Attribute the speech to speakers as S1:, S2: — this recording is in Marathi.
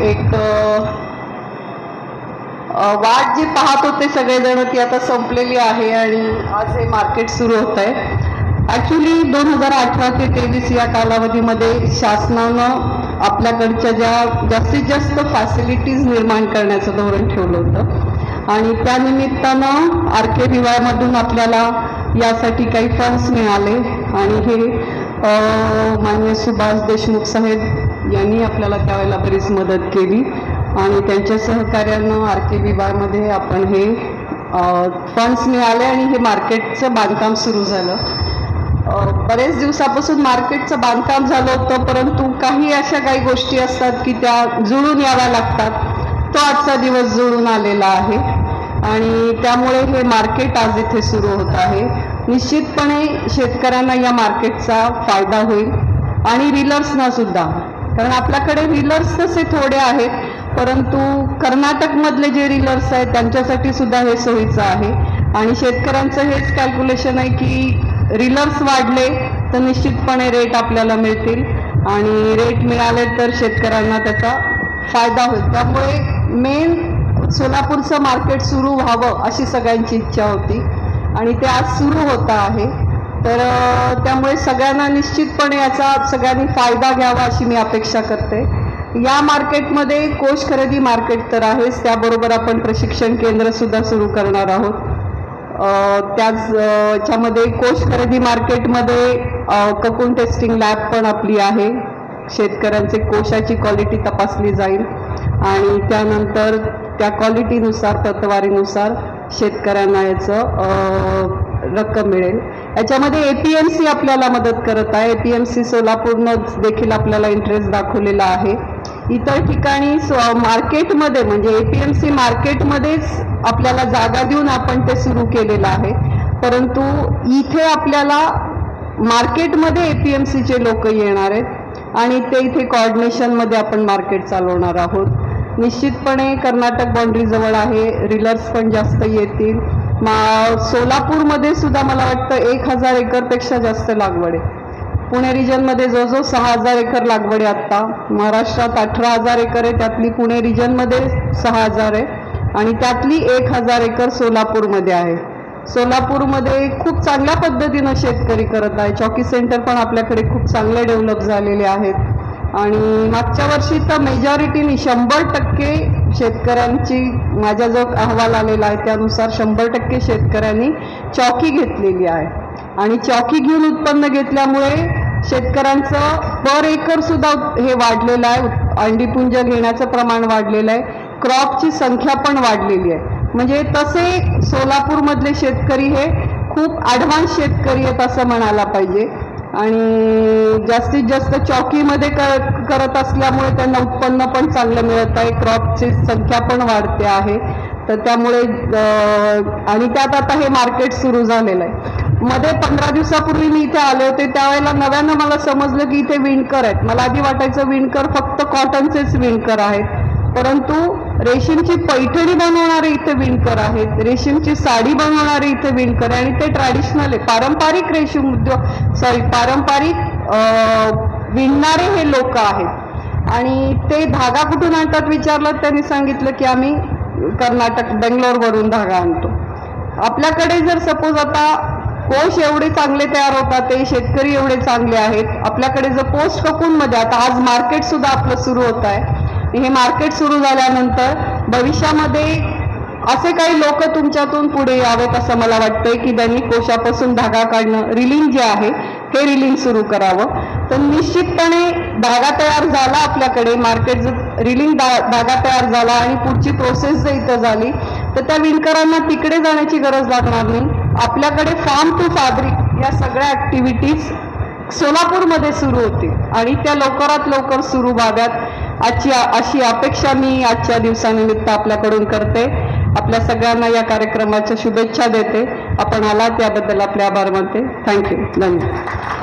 S1: एक वाट जी पाहत होते सगळेजण ती आता संपलेली आहे आणि आज हे मार्केट सुरू होत आहे. ॲक्च्युली दोन हजार अठरा ते तेवीस या कालावधीमध्ये शासनानं आपल्याकडच्या ज्या जास्तीत जास्त फॅसिलिटीज निर्माण करण्याचं धोरण ठेवलं होतं. आणि त्या निमित्तानं आर के बी वायमधून आपल्याला यासाठी काही फंड्स मिळाले. आणि हे अ, माननीय सुभाष देशमुख साहेब यांनी आपल्याला त्यावेळेला बरीच मदत केली. आणि त्यांच्या सहकार्यानं आर के विभागमध्ये आपण हे फंड्स मिळाले आणि हे मार्केटचं बांधकाम सुरू झालं. बरेच दिवसापासून मार्केटचं बांधकाम झालं होतं परंतु काही अशा काही गोष्टी असतात की त्या जुळून याव्या लागतात. तो आजचा दिवस जुळून आलेला आहे. आणि त्यामुळे हे मार्केट आज इथे सुरू होत आहे. निश्चितपणे शेतकऱ्यांना या मार्केटचा फायदा होईल. आणि रिलर्सना सुद्धा. कारण आपल्याकडे रिलर्स तसे थोडे आहेत परंतु कर्नाटकमधले जे रिलर्स आहेत त्यांच्यासाठी सुद्धा हे सोयीचं आहे. आणि शेतकऱ्यांचं हेच कॅल्क्युलेशन आहे की रिलर्स वाढले तर निश्चितपणे रेट आपल्याला मिळतील. आणि रेट मिळाले तर शेतकऱ्यांना त्याचा फायदा होईल. त्यामुळे मेन सोलापूरचं मार्केट सुरू व्हावं अशी सगळ्यांची इच्छा होती. आणि ते आज सुरू होतं आहे. तर त्यामुळे सगळ्यांना निश्चितपणे याचा सगळ्यांनी फायदा घ्यावा अशी मी अपेक्षा करते. या मार्केटमध्ये कोष खरेदी मार्केट तर आहेच. त्याबरोबर आपण प्रशिक्षण केंद्रसुद्धा सुरू करणार आहोत. त्याच याच्यामध्ये कोष खरेदी मार्केटमध्ये ककून टेस्टिंग लॅब पण आपली आहे. शेतकऱ्यांचे कोशाची क्वालिटी तपासली जाईल. आणि त्यानंतर त्या क्वालिटीनुसार प्रतवारीनुसार शेतकऱ्यांना याचं रक्कम मिळेल. याच्यामध्ये ए पी एम सी आपल्याला मदत करत आहे. ए पी एम सी सोलापूरनं देखील आपल्याला इंटरेस्ट दाखवलेला आहे. इतर ठिकाणी स मार्केटमध्ये म्हणजे ए पी एम सी मार्केटमध्येच आपल्याला जागा देऊन आपण ते सुरू केलेलं आहे. परंतु इथे आपल्याला मार्केटमध्ये ए पी एम सीचे लोक येणार आहेत. आणि ते इथे कॉर्डिनेशनमध्ये आपण मार्केट चालवणार आहोत. निश्चितपणे कर्नाटक बाँड्रीजवळ आहे. रिलर्स पण जास्त येतील. मा सोलापूरमध्ये सुद्धा मला वाटतं एक हजार एकरपेक्षा जास्त लागवड आहे. पुणे रिजनमध्ये जवळजवळ सहा हजार एकर लागवड आहे आत्ता. महाराष्ट्रात अठरा हजार एकर आहे. त्यातली पुणे रिजनमध्ये सहा हजार आहे. आणि त्यातली एक हजार एकर सोलापूरमध्ये आहे. सोलापूरमध्ये खूप चांगल्या पद्धतीनं शेतकरी करत आहे. चॉकी सेंटर पण आपल्याकडे खूप चांगले डेव्हलप झालेले आहेत. आणि मागच्या वर्षी तर मेजॉरिटीने शंभर टक्के शेतकऱ्यांची माझा जो अहवाल आलेला आहे. त्यानुसार शंभर टक्के शेतकऱ्यांनी चौकी घेतलेली आहे. आणि चौकी घेऊन उत्पन्न घेतल्यामुळे शेतकऱ्यांचं पर एकरसुद्धा हे वाढलेलं आहे. अंडीपुंज घेण्याचं प्रमाण वाढलेलं आहे. क्रॉपची संख्या पण वाढलेली आहे. म्हणजे तसे सोलापूरमधले शेतकरी हे खूप ॲडव्हान्स शेतकरी आहेत असं म्हणायला पाहिजे. आणि जास्तीत जास्त चौकीमध्ये कर करत असल्यामुळे त्यांना उत्पन्न पण चांगलं मिळत आहे. क्रॉपची संख्या पण वाढते आहे. तर त्यामुळे आणि त्यात आता हे मार्केट सुरू झालेलं आहे. मध्ये पंधरा दिवसापूर्वी मी इथे आले होते. त्यावेळेला नव्यानं मला समजलं की इथे विणकर आहेत. मला आधी वाटायचं विणकर फक्त कॉटनचेच विणकर आहेत. परंतु रेशीमची पैठणी बनवणारे इथे विणकर आहेत. रेशीमची साडी बनवणारे इथे विणकर आहे आणि ते ट्रॅडिशनल आहे. पारंपरिक रेशीम उद्योग सॉरी पारंपरिक विणणारे हे लोक आहेत. आणि ते धागा कुठून आणतात विचारलं त्यांनी सांगितलं की आम्ही कर्नाटक बेंगलोरवरून धागा आणतो. आपल्याकडे जर सपोज आता कोश एवढे चांगले तयार होतात ते शेतकरी एवढे चांगले आहेत. आपल्याकडे जर पोस्ट ककूनमध्ये आता आज मार्केट सुद्धा आपलं सुरू होत आहे. हे मार्केट सुरू झाल्यानंतर भविष्यामध्ये असे काही लोक तुमच्यातून पुढे यावेत असं मला वाटतंय की त्यांनी कोशापासून धागा काढणं रिलिंग जे आहे हे रिलिंग सुरू करावं. तर निश्चितपणे धागा तयार झाला आपल्याकडे मार्केट जर रिलिंग धागा तयार झाला आणि पुढची प्रोसेस जर इथं झाली तर त्या विणकरांना तिकडे जाण्याची गरज लागणार नाही. आपल्याकडे फार्म टू फॅब्रिक या सगळ्या ॲक्टिव्हिटीज सोलापूरमध्ये सुरू होतील आणि त्या लवकरात लवकर सुरू व्हाव्यात. आजची अशी अपेक्षा मी आजच्या दिवसानिमित्त आपल्याकडून करते. आपल्या सगळ्यांना या कार्यक्रमाच्या शुभेच्छा देते. आपण आलात याबद्दल आपले आभार मानते. थँक्यू धन्यवाद.